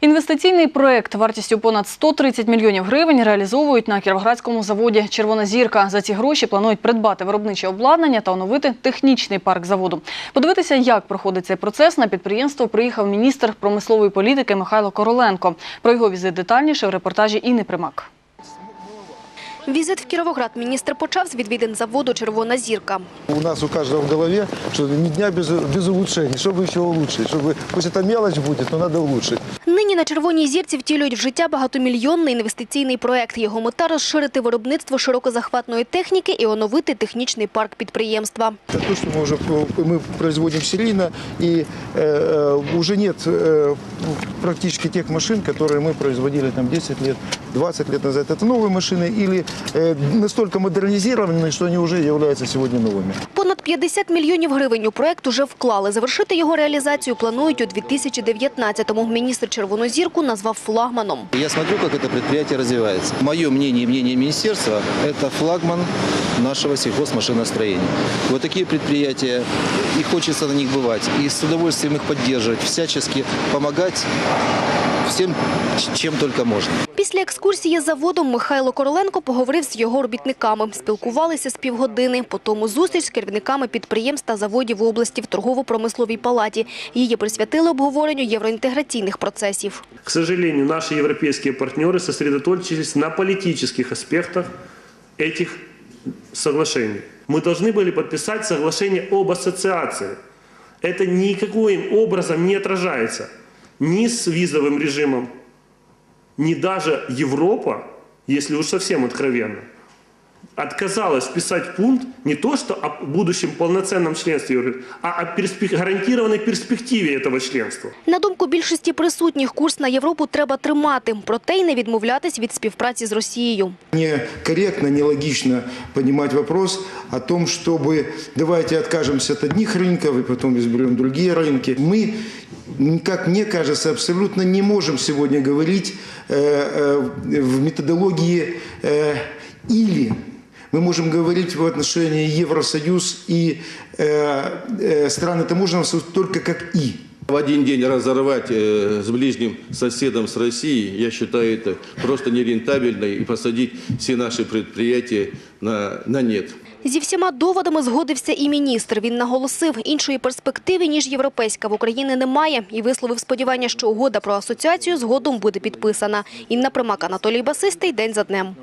Інвестиційний проект вартістю понад 130 мільйонів гривень реалізовують на кіровоградському заводі «Червона зірка». За ці гроші планують придбати виробниче обладнання та оновити технічний парк заводу. Подивитися, як проходить цей процес, на підприємство приїхав міністр промислової політики Михайло Короленко. Про його візит детальніше в репортажі Інни Примак. Візит в Кіровоград міністр почав з відвідин заводу «Червона зірка». У нас у каждого в голове, что ни дня без, без улучшений, чтобы еще улучшить. Чтобы, пусть это мелочь будет, но надо улучшить. Нині на «Червоній зірці» втілюють в життя багатомільйонний інвестиційний проект. Його мета – розширити виробництво широкозахватної техніки і оновити технічний парк підприємства. Это то, что мы уже мы производим серийно, и э, э, уже нет э, практически тех машин, которые мы производили там 10 лет, 20 лет назад. Это новые машины или э, настолько модернизированные, что они уже являются сегодня новыми. Понад 50 мільйонів гривень у проект уже вклали. Завершити його реалізацію планують у 2019-му. Міністр «Червону зірку» назвав флагманом. Я смотрю, как это предприятие развивается. Мое мнение и мнение министерства – это флагман нашего сельхозмашиностроения. Вот такие предприятия, и хочется на них бывать, и с удовольствием их поддерживать, всячески помогать всем, чем только можно. Після екскурсії заводом Михайло Короленко поговорив з його робітниками. Спілкувалися з півгодини. Потім зустріч з керівниками підприємств та заводів області в торгово-промисловій палаті. Її присвятили обговоренню євроінтеграційних процесів. К сожалению, наши европейские партнеры сосредоточились на политических аспектах этих соглашений. Мы должны были подписать соглашение об ассоциации. Это никаким образом не отражается ни с визовым режимом, ни даже Европа, если уж совсем откровенно, отказалась вписать пункт не то, что о будущем полноценном членстве Евро- а о перспе- гарантированной перспективе этого членства. На думку більшості присутніх, курс на Європу треба тримати, проте й не відмовлятись від співпраці з Росією. Некорректно, нелогично понимать вопрос о том, чтобы давайте откажемся от одних рынков и потом изберем другие рынки. Мы, как мне кажется, абсолютно не можем сегодня говорить э, э, в методологии э, «или». Мы можем говорить в отношении Евросоюз и страны таможенного союза только как «и». В один день разорвать с ближним соседом с Россией, я считаю это просто нерентабельно и посадить все наши предприятия на, на нет. Зі всіма доводами згодився і міністр. Він наголосив, іншої перспективи, ніж європейська, в Україні немає. І висловив сподівання, що угода про асоціацію згодом буде підписана. Інна Примак, Анатолій Басистий. День за днем.